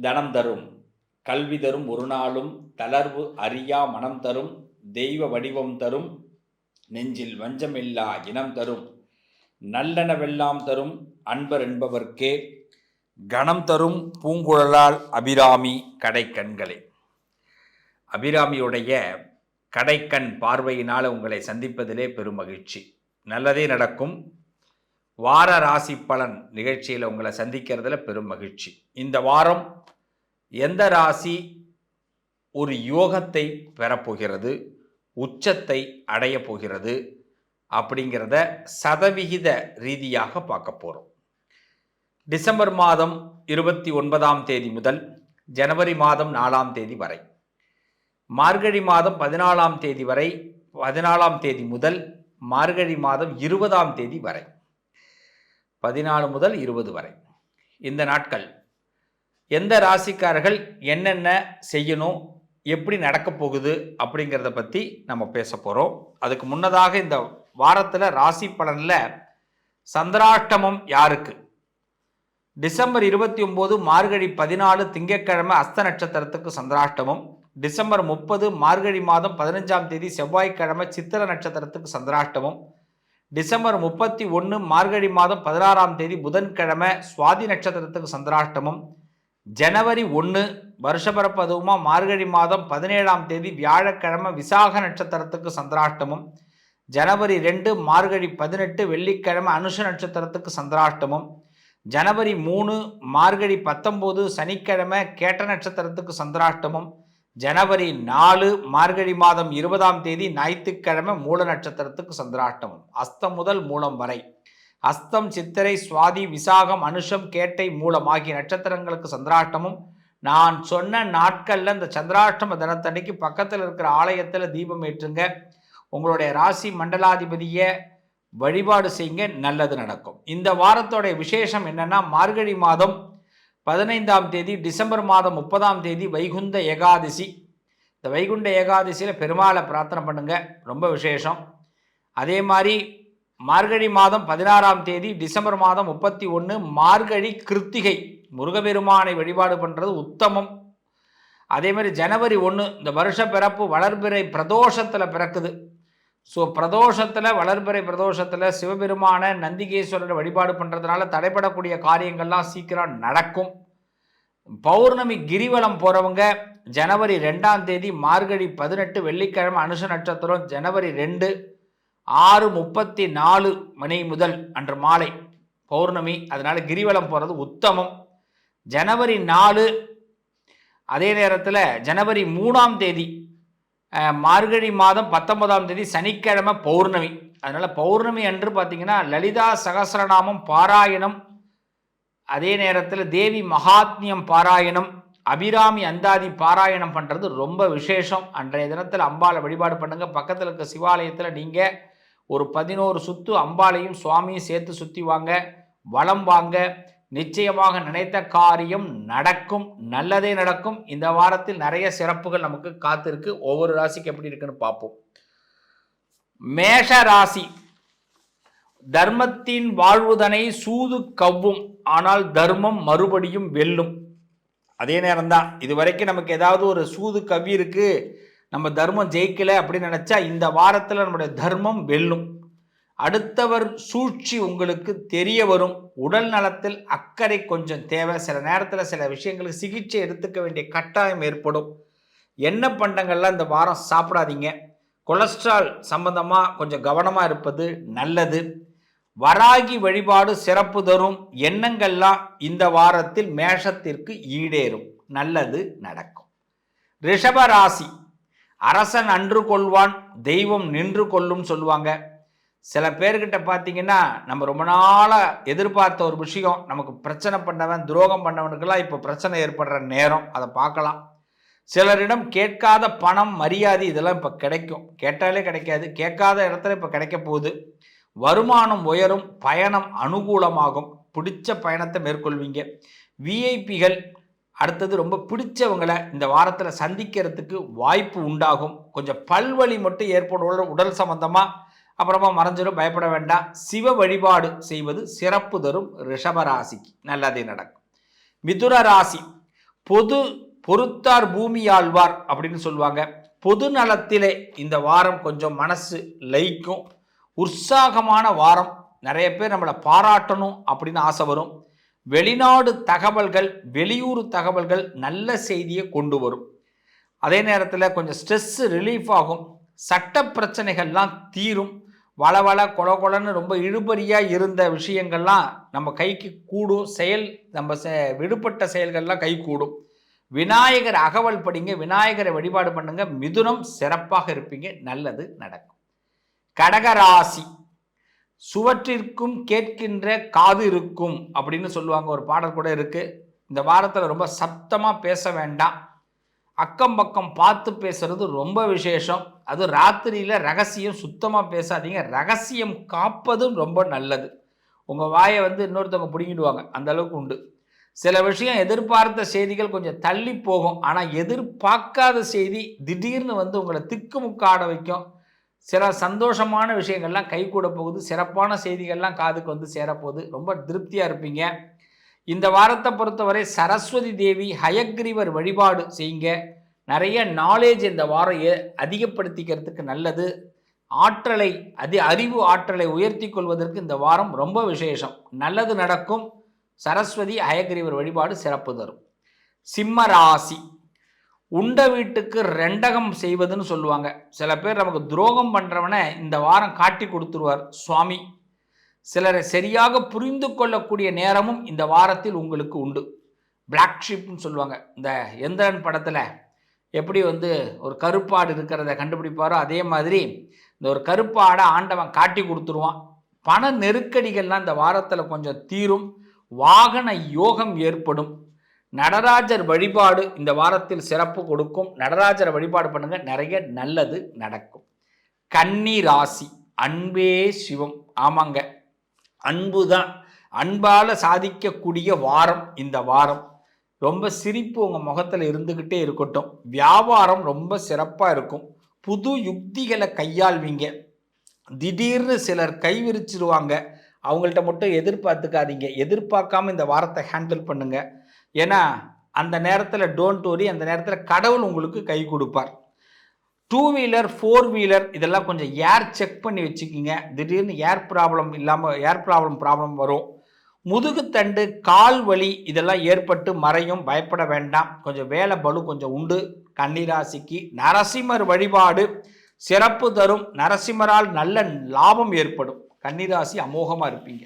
தனம் தரும். கல்வி தரும் ஒரு நாளும் தளர்வு அறியா மனம் தரும் தெய்வ வடிவம் தரும் நெஞ்சில் வஞ்சமில்லா இனம் தரும். நல்லனவெல்லாம் தரும் அன்பர் என்பவர்க்கே கணம் தரும் பூங்குழலால் அபிராமி கடைக்கண்களே. அபிராமியுடைய கடைக்கண் பார்வையினால் உங்களை சந்திப்பதிலே பெரும் மகிழ்ச்சி. நல்லதே நடக்கும். வார ராசி பலன் நிகழ்ச்சியில் உங்களை சந்திக்கிறதுல பெரும் மகிழ்ச்சி. இந்த வாரம் எந்த ராசி ஒரு யோகத்தை பெறப்போகிறது உச்சத்தை அடையப் போகிறது அப்படிங்கிறத சதவிகித ரீதியாக பார்க்க போகிறோம் டிசம்பர் மாதம் இருபத்தி ஒன்பதாம் தேதி முதல் ஜனவரி மாதம் நாலாம் தேதி வரை மார்கழி மாதம் பதினாலாம் தேதி வரை பதினாலாம் தேதி முதல் மார்கழி மாதம் இருபதாம் தேதி வரை. பதினாலு முதல் இருபது வரை. இந்த நாட்கள் எந்த ராசிக்காரர்கள் என்னென்ன செய்யணும் எப்படி நடக்க போகுது அப்படிங்கிறத பற்றி நம்ம பேச போகிறோம் அதுக்கு முன்னதாக இந்த வாரத்தில் ராசி பலனில் சந்திராஷ்டமம் யாருக்கு? டிசம்பர் இருபத்தி ஒம்பது மார்கழி பதினாலு திங்கட்கிழமை அஸ்த நட்சத்திரத்துக்கு சந்திராஷ்டமம். டிசம்பர் முப்பது மார்கழி மாதம் பதினஞ்சாம் தேதி செவ்வாய்க்கிழமை சித்திர நட்சத்திரத்துக்கு சந்திராஷ்டமம். டிசம்பர் முப்பத்தி ஒன்று மார்கழி மாதம் பதினாறாம் தேதி புதன்கிழமை சுவாதி நட்சத்திரத்துக்கு சந்திராஷ்டமம். ஜனவரி ஒன்று வருஷபிறப்பு மார்கழி மாதம் பதினேழாம் தேதி வியாழக்கிழமை விசாக நட்சத்திரத்துக்கு சந்திராஷ்டமம். ஜனவரி ரெண்டு மார்கழி பதினெட்டு வெள்ளிக்கிழமை அனுஷ நட்சத்திரத்துக்கு சந்திராஷ்டமம். ஜனவரி மூணு மார்கழி பத்தொம்போது சனிக்கிழமை கேட்ட நட்சத்திரத்துக்கு சந்திராஷ்டமம். ஜனவரி நாலு மார்கழி மாதம் இருபதாம் தேதி ஞாயிற்றுக்கிழமை மூல நட்சத்திரத்துக்கு சந்திராஷ்டமம். அஸ்தம் முதல் மூலம் வரை. அஸ்தம் சித்திரை சுவாதி விசாகம் அனுஷம் கேட்டை மூலம் ஆகிய நட்சத்திரங்களுக்கு சந்திராஷ்டமும். நான் சொன்ன நாட்களில் இந்த சந்திராஷ்டம தினத்தன்னைக்கு பக்கத்தில் இருக்கிற ஆலயத்தில் தீபம் ஏற்றுங்க. உங்களுடைய ராசி மண்டலாதிபதியை வழிபாடு செய்யுங்க நல்லது நடக்கும். இந்த வாரத்தோடைய விசேஷம் என்னென்னா மார்கழி மாதம் பதினைந்தாம் தேதி டிசம்பர் மாதம் முப்பதாம் தேதி வைகுந்த ஏகாதசி. இந்த வைகுண்ட ஏகாதசியில் பெருமாளை பிரார்த்தனை பண்ணுங்கள் ரொம்ப விசேஷம். அதே மாதிரி மார்கழி மாதம் பதினாறாம் தேதி டிசம்பர் மாதம் முப்பத்தி ஒன்று மார்கழி கிருத்திகை. முருகபெருமானை வழிபாடு பண்ணுறது உத்தமம். அதே மாதிரி ஜனவரி ஒன்று இந்த வருஷ பிறப்பு வளர்பிறை பிரதோஷத்தில் பிறக்குது. ஸோ பிரதோஷத்தில் வளர்பிறை பிரதோஷத்தில் சிவபெருமான நந்திகேஸ்வரரை வழிபாடு பண்ணுறதுனால தடைப்படக்கூடிய காரியங்கள்லாம் சீக்கிரம் நடக்கும். பௌர்ணமி கிரிவலம் போகிறவங்க ஜனவரி ரெண்டாம் தேதி மார்கழி பதினெட்டு வெள்ளிக்கிழமை அனுஷ நட்சத்திரம் ஜனவரி ரெண்டு ஆறு முப்பத்தி நாலு மணி முதல் அன்று மாலை பௌர்ணமி. அதனால் கிரிவலம் போகிறது உத்தமம். ஜனவரி நாலு அதே நேரத்தில் ஜனவரி மூணாம் தேதி மார்கழி மாதம் பத்தொன்பதாம் தேதி சனிக்கிழமை பௌர்ணமி. அதனால் பௌர்ணமி அன்று பார்த்தீங்கன்னா லலிதா சகஸ்ரநாமம் பாராயணம் அதே நேரத்தில் தேவி மகாத்மியம் பாராயணம் அபிராமி அந்தாதி பாராயணம் பண்ணுறது ரொம்ப விசேஷம். அன்றைய தினத்தில் அம்பாளை வழிபாடு பண்ணுங்கள் பக்கத்தில் இருக்க சிவாலயத்தில் நீங்கள் ஒரு பதினோரு சுற்று அம்பாளையும் சுவாமியும் சேர்த்து சுற்றி வாங்க வளம் வாங்க நிச்சயமாக நினைத்த காரியம் நடக்கும் நல்லதே நடக்கும். இந்த வாரத்தில் நிறைய சிறப்புகள் நமக்கு காத்திருக்கு. ஒவ்வொரு ராசிக்கு எப்படி இருக்குன்னு பார்ப்போம். மேஷ ராசி. தர்மத்தின் வாழ்வுதனை சூது கவ்வும். ஆனால் தர்மம் மறுபடியும் வெல்லும். அதே நேரம்தான். இது வரைக்கும் நமக்கு ஏதாவது ஒரு சூது கவ்வி இருக்கு. நம்ம தர்மம் ஜெயிக்கல அப்படின்னு நினைச்சா இந்த வாரத்தில் நம்முடைய தர்மம் வெல்லும். அடுத்தவர் சூழ்ச்சி உங்களுக்கு தெரிய வரும். உடல் நலத்தில் அக்கறை கொஞ்சம் தேவை. சில நேரத்தில் சில விஷயங்களுக்கு சிகிச்சை எடுத்துக்க வேண்டிய கட்டாயம் ஏற்படும். எண்ணெய் பண்டங்கள்லாம் இந்த வாரம் சாப்பிடாதீங்க. கொலஸ்ட்ரால் சம்பந்தமாக கொஞ்சம் கவனமாக இருப்பது நல்லது. வராகி வழிபாடு சிறப்பு தரும். எண்ணங்கள்லாம் இந்த வாரத்தில் மேஷத்திற்கு ஈடேறும். நல்லது நடக்கும். ரிஷபராசி அரசன் அன்று கொள்வான் தெய்வம் நின்று கொள்ளும் சொல்லுவாங்க. சில பேர்கிட்ட பார்த்தீங்கன்னா நம்ம ரொம்ப நாளாக எதிர்பார்த்த ஒரு விஷயம் நமக்கு பிரச்சனை பண்ணவன் துரோகம் பண்ணவனுக்கெல்லாம் இப்போ பிரச்சனை ஏற்படுற நேரம் அதை பார்க்கலாம். சிலரிடம் கேட்காத பணம் மரியாதை இதெல்லாம் இப்போ கிடைக்கும். கேட்டாலே கிடைக்காது. கேட்காத இடத்துல இப்போ கிடைக்க போகுது. வருமானம் உயரும் பயணம் அனுகூலமாகும். பிடிச்ச பயணத்தை மேற்கொள்வீங்க. விஐபிகள் அடுத்தது ரொம்ப பிடிச்சவங்களை இந்த வாரத்தில் சந்திக்கிறதுக்கு வாய்ப்பு உண்டாகும். கொஞ்சம் பல்வழி மட்டும் ஏற்படும் உடல் உடல் சம்பந்தமாக அப்புறமா மறைஞ்சிடும் பயப்பட வேண்டாம். சிவ வழிபாடு செய்வது சிறப்பு தரும் ரிஷப ராசிக்கு. நல்லதே நடக்கும். மிதுன ராசி பொது பொறுத்தார் பூமி ஆழ்வார் அப்படின்னு சொல்லுவாங்க. பொது நலத்திலே இந்த வாரம் கொஞ்சம் மனசு லயிக்கும். உற்சாகமான வாரம். நிறைய பேர் நம்மளை பாராட்டணும் அப்படின்னு ஆசை வரும். வெளிநாடு தகவல்கள் வெளியூர் தகவல்கள் நல்ல செய்தியை கொண்டு வரும். அதே நேரத்தில் கொஞ்சம் ஸ்ட்ரெஸ் ரிலீஃப் ஆகும். சட்ட பிரச்சனைகள்லாம் தீரும். வளவள கொல கொலன்னு ரொம்ப இழுபறியாக இருந்த விஷயங்கள்லாம் நம்ம கைக்கு கூடும். செயல் நம்ம செ விடுபட்ட செயல்கள்லாம் கை கூடும். விநாயகர் அகவல் படிங்க விநாயகரை வழிபாடு பண்ணுங்க. மிதுனம் சிறப்பாக இருப்பீங்க. நல்லது நடக்கும். கடகராசி. சுவற்றிற்கும் கேட்கின்ற காது இருக்கும் அப்படின்னு சொல்லுவாங்க. ஒரு பாடல் கூட இருக்குது இந்த வாரத்தில் ரொம்ப சத்தமாக பேச வேண்டாம். அக்கம் பக்கம் பார்த்து பேசுறது ரொம்ப விசேஷம். அது ராத்திரியில் ரகசியம் சுத்தமாக பேசாதீங்க. ரகசியம் காப்பதும் ரொம்ப நல்லது. உங்கள் வாயை வந்து இன்னொருத்தவங்க பிடிங்கிடுவாங்க. அந்த அளவுக்கு உண்டு. சில விஷயம் எதிர்பார்த்த செய்திகள் கொஞ்சம் தள்ளி போகும். ஆனால் எதிர்பார்க்காத செய்தி திடீர்னு வந்து உங்களை திக்குமுக்காட வைக்கும். சில சந்தோஷமான விஷயங்கள்லாம் கை கூட போகுது. சிறப்பான செய்திகள்லாம் காதுக்கு வந்து சேரப்போகுது. ரொம்ப திருப்தியாக இருப்பீங்க. இந்த வாரத்தை பொறுத்தவரை சரஸ்வதி தேவி ஹயக்ரீவர் வழிபாடு செய்யுங்க. நிறைய நாலேஜ் இந்த வாரம் அதிகப்படுத்திக்கிறதுக்கு நல்லது. ஆற்றலை அதி அறிவு ஆற்றலை உயர்த்தி கொள்வதற்கு இந்த வாரம் ரொம்ப விசேஷம். நல்லது நடக்கும். சரஸ்வதி ஹயக்ரீவர் வழிபாடு சிறப்பு தரும். சிம்ம ராசி. உண்ட வீட்டுக்கு ரெண்டகம் செய்வதுன்னு சொல்லுவாங்க. சில பேர் நமக்கு துரோகம் பண்ணுறவனை இந்த வாரம் காட்டி கொடுத்துருவார். சுவாமி சிலரை சரியாக புரிந்து கொள்ளக்கூடிய நேரமும் இந்த வாரத்தில் உங்களுக்கு உண்டு. பிளாக் ஷிப்னு சொல்லுவாங்க. இந்த எந்திரன் படத்தில் எப்படி வந்து ஒரு கருப்பாடு இருக்கிறத கண்டுபிடிப்பாரோ அதே மாதிரி இந்த ஒரு கருப்பாடை ஆண்டவன் காட்டி கொடுத்துருவான். பண நெருக்கடிகள்லாம் இந்த வாரத்தில் கொஞ்சம் தீரும். வாகன யோகம் ஏற்படும். நடராஜர் வழிபாடு இந்த வாரத்தில் சிறப்பு கொடுக்கும். நடராஜரை வழிபாடு பண்ணுங்க. நிறைய நல்லது நடக்கும். கன்னி ராசி. அன்பே சிவம். ஆமாங்க. அன்பு தான் அன்பால் சாதிக்கக்கூடிய வாரம் இந்த வாரம். ரொம்ப சிரிப்பு உங்கள் முகத்தில் இருந்துக்கிட்டே இருக்கட்டும். வியாபாரம் ரொம்ப சிறப்பாக இருக்கும். புது யுக்திகளை கையாள்வீங்க. திடீர்னு சிலர் கைவிரிச்சிருவாங்க அவங்கள்ட்ட மட்டும் எதிர்பார்த்துக்காதீங்க. எதிர்பார்க்காம இந்த வாரத்தை ஹேண்டில் பண்ணுங்க. ஏன்னா அந்த நேரத்தில் டோன்ட் வரி அந்த நேரத்தில் கடவுள் உங்களுக்கு கை கொடுப்பார். டூ வீலர் ஃபோர் வீலர் இதெல்லாம் கொஞ்சம் ஏர் செக் பண்ணி வச்சுக்கிங்க. திடீர்னு ஏர் ப்ராப்ளம் இல்லாமல் ஏர் ப்ராப்ளம் ப்ராப்ளம் வரும். முதுகுத்தண்டு கால் வலி இதெல்லாம் ஏற்பட்டு மறையும். பயப்பட வேண்டாம். கொஞ்சம் வேலை பலு கொஞ்சம் உண்டு. கன்னிராசிக்கு நரசிம்மர் வழிபாடு சிறப்பு தரும். நரசிம்மரால் நல்ல லாபம் ஏற்படும். கன்னிராசி அமோகமாக இருப்பீங்க.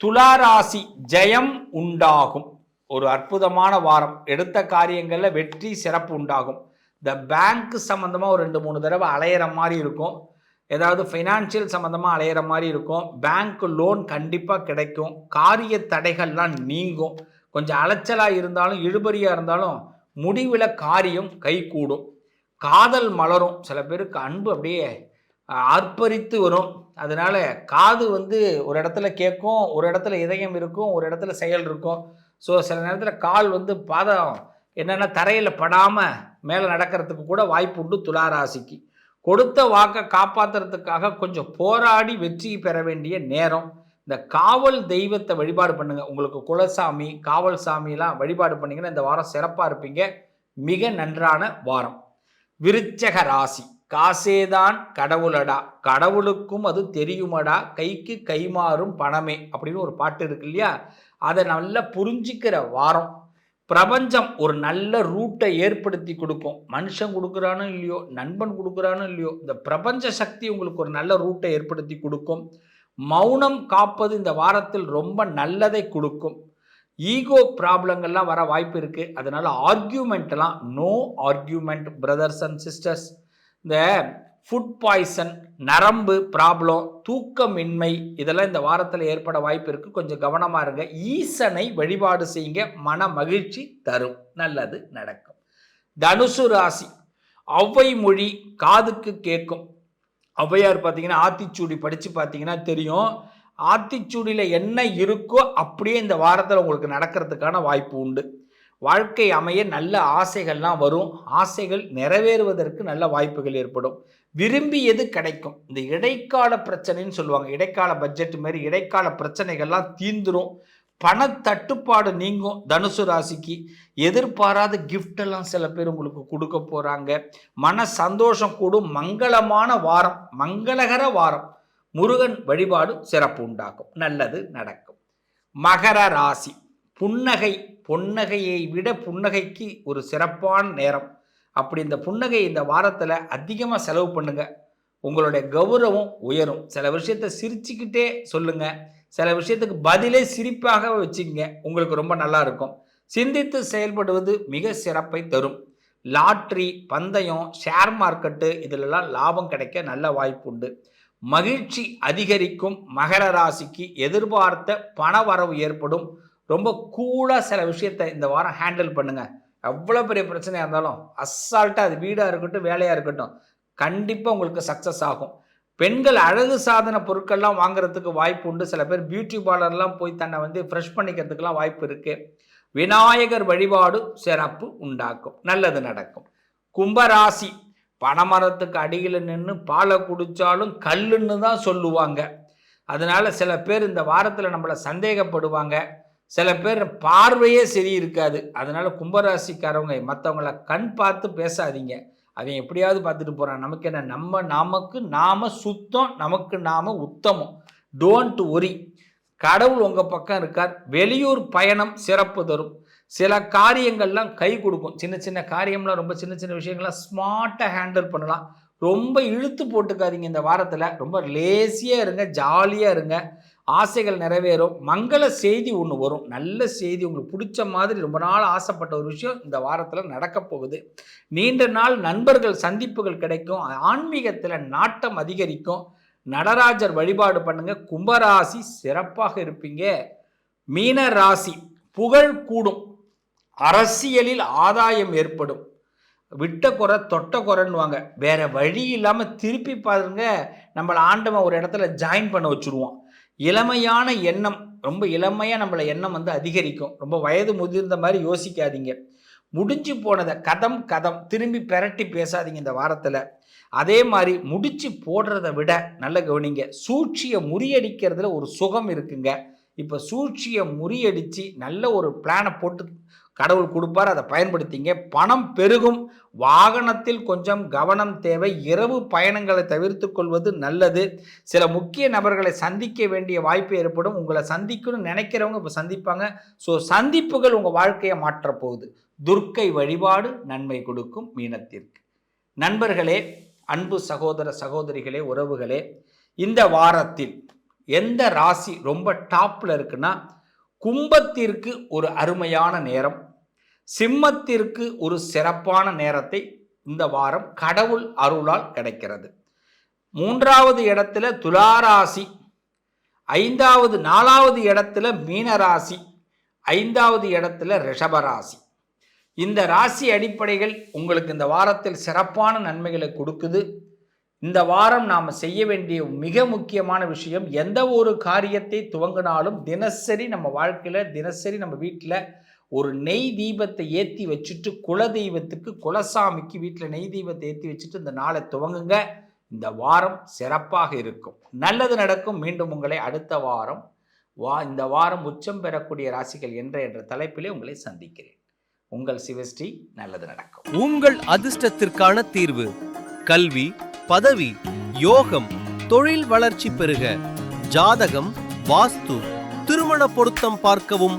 துளாராசி ஜெயம் உண்டாகும். ஒரு அற்புதமான வாரம். எடுத்த காரியங்களில் வெற்றி சிறப்பு உண்டாகும். இந்த பேங்க் சம்மந்தமாக ஒரு ரெண்டு மூணு தடவை அலையிற மாதிரி இருக்கும். ஏதாவது ஃபைனான்சியல் சம்மந்தமாக அலையிற மாதிரி இருக்கும். பேங்க் லோன் கண்டிப்பாக கிடைக்கும். காரிய தடைகள்லாம் நீங்கும். கொஞ்சம் அலைச்சலாக இருந்தாலும் இழுபறியாக இருந்தாலும் முடிவில் காரியம் கைகூடும். காதல் மலரும். சில பேருக்கு அன்பு அப்படியே அர்ப்பரித்து வரும். அதனால் காது வந்து ஒரு இடத்துல கேட்கும் ஒரு இடத்துல இதயம் இருக்கும் ஒரு இடத்துல செயல் இருக்கும். ஸோ சில நேரத்தில் கால் வந்து பாதம் என்னென்னா தரையில் படாமல் மேலே நடக்கிறதுக்கு கூட வாய்ப்பு உண்டு துளாராசிக்கு. கொடுத்த வாக்கை காப்பாற்றுறதுக்காக கொஞ்சம் போராடி வெற்றி பெற வேண்டிய நேரம். இந்த காவல் தெய்வத்தை வழிபாடு பண்ணுங்க. உங்களுக்கு குலசாமி காவல் சாமிலாம் வழிபாடு பண்ணீங்கன்னா இந்த வாரம் சிறப்பாக இருப்பீங்க. மிக நன்றான வாரம். விருச்சக ராசி. காசேதான் கடவுளடா. கடவுளுக்கும் அது தெரியுமடா. கைக்கு கைமாறும் பணமே அப்படின்னு ஒரு பாட்டு இருக்கு இல்லையா? அதை நல்லா புரிஞ்சிக்கிற வாரம். பிரபஞ்சம் ஒரு நல்ல ரூட்டை ஏற்படுத்தி கொடுக்கும். மனுஷன் கொடுக்குறானோ இல்லையோ நண்பன் கொடுக்குறானோ இல்லையோ இந்த பிரபஞ்ச சக்தி உங்களுக்கு ஒரு நல்ல ரூட்டை ஏற்படுத்தி கொடுக்கும். மௌனம் காப்பது இந்த வாரத்தில் ரொம்ப நல்லதை கொடுக்கும். ஈகோ ப்ராப்ளங்கள்லாம் வர வாய்ப்பு இருக்குது அதனால் ஆர்கியூமெண்ட்லாம் no argument brothers and sisters இந்த ஃபுட் பாய்சன் நரம்பு ப்ராப்ளம் தூக்கமின்மை இதெல்லாம் இந்த வாரத்தில் ஏற்பட வாய்ப்பு இருக்குது கொஞ்சம் கவனமாக இருங்க. ஈசனை வழிபாடு செய்யுங்க. மன மகிழ்ச்சி தரும். நல்லது நடக்கும். தனுசு ராசி. ஔவை மொழி காதுக்கு கேட்கும். ஔவையார் பார்த்தீங்கன்னா ஆத்திச்சூடி படித்து பார்த்தீங்கன்னா தெரியும். ஆத்திச்சூடியில் என்ன இருக்கோ அப்படியே இந்த வாரத்தில் உங்களுக்கு நடக்கிறதுக்கான வாய்ப்பு உண்டு. வாழ்க்கை அமைய நல்ல ஆசைகள்லாம் வரும். ஆசைகள் நிறைவேறுவதற்கு நல்ல வாய்ப்புகள் ஏற்படும். விரும்பியது கிடைக்கும்? இந்த இடைக்கால பிரச்சனைன்னு சொல்லுவாங்க. இடைக்கால பட்ஜெட் மாதிரி இடைக்கால பிரச்சனைகள்லாம் தீந்துரும். பணத்தட்டுப்பாடு நீங்கும் தனுசு ராசிக்கு. எதிர்பாராத கிஃப்ட் எல்லாம் சில பேர் உங்களுக்கு கொடுக்க போகிறாங்க மன சந்தோஷம் கூடும் மங்களமான வாரம். மங்களகர வாரம். முருகன் வழிபாடு சிறப்பு உண்டாகும் நல்லது நடக்கும். மகர ராசி. புன்னகை புன்னகையை விட புன்னகைக்கு ஒரு சிறப்பான நேரம். அப்படி இந்த புன்னகை இந்த வாரத்தில் அதிகமாக செலவு பண்ணுங்க. உங்களுடைய கௌரவம் உயரும். சில விஷயத்தை சிரிச்சுக்கிட்டே சொல்லுங்க. சில விஷயத்துக்கு பதிலே சிரிப்பாக வச்சுங்க உங்களுக்கு ரொம்ப நல்லா இருக்கும். சிந்தித்து செயல்படுவது மிக சிறப்பை தரும். லாட்ரி பந்தயம் ஷேர் மார்க்கெட்டு இதிலெல்லாம் லாபம் கிடைக்க நல்ல வாய்ப்பு உண்டு. மகிழ்ச்சி அதிகரிக்கும் மகர ராசிக்கு எதிர்பார்த்த பண வரவு ஏற்படும். ரொம்ப கூலாக சில விஷயத்தை இந்த வாரம் ஹேண்டில் பண்ணுங்கள் எவ்வளோ பெரிய பிரச்சனையாக இருந்தாலும் அசால்ட்டாக அது வீடாக இருக்கட்டும் வேலையாக இருக்கட்டும் கண்டிப்பாக உங்களுக்கு சக்ஸஸ் ஆகும். பெண்கள் அழகு சாதன பொருட்கள்லாம் வாங்குறதுக்கு வாய்ப்பு உண்டு. சில பேர் பியூட்டி பார்லர்லாம் போய் தன்னை வந்து ஃப்ரெஷ் பண்ணிக்கிறதுக்கெலாம் வாய்ப்பு இருக்குது விநாயகர் வழிபாடு சிறப்பு உண்டாக்கும். நல்லது நடக்கும். கும்பராசி பனைமரத்துக்கு அடியில் நின்று பாலை குடித்தாலும் கல்லுன்னு தான் சொல்லுவாங்க. அதனால் சில பேர் இந்த வாரத்தில் நம்மளை சந்தேகப்படுவாங்க. சில பேர் பார்வையே சரி இருக்காது. அதனால கும்பராசிக்காரவங்க மற்றவங்கள கண் பார்த்து பேசாதீங்க. அவன் எப்படியாவது பார்த்துட்டு போகிறான் நமக்கு என்ன? நம்ம நமக்கு நாம் சுத்தம் நமக்கு நாம் உத்தமம். டோன்ட் ஒரி கடவுள் உங்கள் பக்கம் இருக்கார். வெளியூர் பயணம் சிறப்பு தரும். சில காரியங்கள்லாம் கை கொடுக்கும். சின்ன சின்ன காரியம்லாம் ரொம்ப சின்ன சின்ன விஷயங்கள்லாம் ஸ்மார்ட்டாக ஹேண்டில் பண்ணலாம். ரொம்ப இழுத்து போட்டுக்காதீங்க இந்த வாரத்தில். ரொம்ப லேசியாக இருங்க ஜாலியாக இருங்க. ஆசைகள் நிறைவேறும். மங்கள செய்தி ஒன்று வரும். நல்ல செய்தி. உங்களுக்கு பிடிச்ச மாதிரி ரொம்ப நாள் ஆசைப்பட்ட ஒரு விஷயம் இந்த வாரத்தில் நடக்கப் போகுது. நீண்ட நாள் நண்பர்கள் சந்திப்புகள் கிடைக்கும். ஆன்மீகத்தில் நாட்டம் அதிகரிக்கும். நடராஜர் வழிபாடு பண்ணுங்க. கும்பராசி சிறப்பாக இருப்பீங்க. மீன ராசி புகழ் கூடும். அரசியலில் ஆதாயம் ஏற்படும். விட்ட குறை தொட்ட குறைன்னுவாங்க. வேற வழி இல்லாமல் திருப்பி பாருங்க. நம்மளை ஆண்டவன் ஒரு இடத்துல ஜாயின் பண்ண வச்சுருவோம் இளமையான எண்ணம் ரொம்ப இளமையாக நம்மளை எண்ணம் வந்து அதிகரிக்கும். ரொம்ப வயது முதிர்ந்த மாதிரி யோசிக்காதீங்க. முடிஞ்சு போனதை கதம் கதம் திரும்பி பெரட்டி பேசாதீங்க இந்த வாரத்தில். அதே மாதிரி முடிச்சு போடுறத விட நல்ல கவனிங்க. சூழ்ச்சியை முறியடிக்கிறதுல ஒரு சுகம் இருக்குங்க. இப்போ சூழ்ச்சியை முறியடித்து நல்ல ஒரு பிளானை போட்டு கடவுள் கொடுப்பார் அதை பயன்படுத்திங்க. பணம் பெருகும் வாகனத்தில் கொஞ்சம் கவனம் தேவை. இரவு பயணங்களை தவிர்த்து கொள்வது நல்லது. சில முக்கிய நபர்களை சந்திக்க வேண்டிய வாய்ப்பு ஏற்படும். உங்களை சந்திக்கணும்னு நினைக்கிறவங்க இப்போ சந்திப்பாங்க. ஸோ சந்திப்புகள் உங்கள் வாழ்க்கையை மாற்றப்போகுது துர்க்கை வழிபாடு நன்மை கொடுக்கும் மீனத்திற்கு. நண்பர்களே அன்பு சகோதர சகோதரிகளே உறவுகளே இந்த வாரத்தில் எந்த ராசி ரொம்ப டாப்பில் இருக்குன்னா கும்பத்திற்கு ஒரு அருமையான நேரம். சிம்மத்திற்கு ஒரு சிறப்பான நேரத்தை இந்த வாரம் கடவுள் அருளால் கிடைக்கிறது. மூன்றாவது இடத்துல துளாராசி ஐந்தாவது நாலாவது இடத்துல மீனராசி ஐந்தாவது இடத்துல ரிஷபராசி. இந்த ராசி அடிப்படைகள் உங்களுக்கு இந்த வாரத்தில் சிறப்பான நன்மைகளை கொடுக்குது. இந்த வாரம் நாம் செய்ய வேண்டிய மிக முக்கியமான விஷயம் எந்த ஒரு காரியத்தை துவங்கினாலும் தினசரி நம்ம வாழ்க்கையில் தினசரி நம்ம வீட்டில் ஒரு நெய் தீபத்தை ஏற்றி வச்சுட்டு குல தெய்வத்துக்கு குலசாமிக்கு வீட்டில் நெய் தீபத்தை ஏற்றி வச்சுட்டு இந்த நாளை துவங்குங்க. இந்த வாரம் சிறப்பாக இருக்கும். நல்லது நடக்கும். மீண்டும் உங்களை அடுத்த வாரம் வா இந்த வாரம் உச்சம் பெறக்கூடிய ராசிகள் என்ற என்ற தலைப்பிலே உங்களை சந்திக்கிறேன். உங்கள் சிவஸ்ரீ நல்லது நடக்கும். உங்கள் அதிர்ஷ்டத்திற்கான தீர்வு கல்வி பதவி யோகம் தொழில் வளர்ச்சி பெருக ஜாதகம் வாஸ்து திருமண பொருத்தம் பார்க்கவும்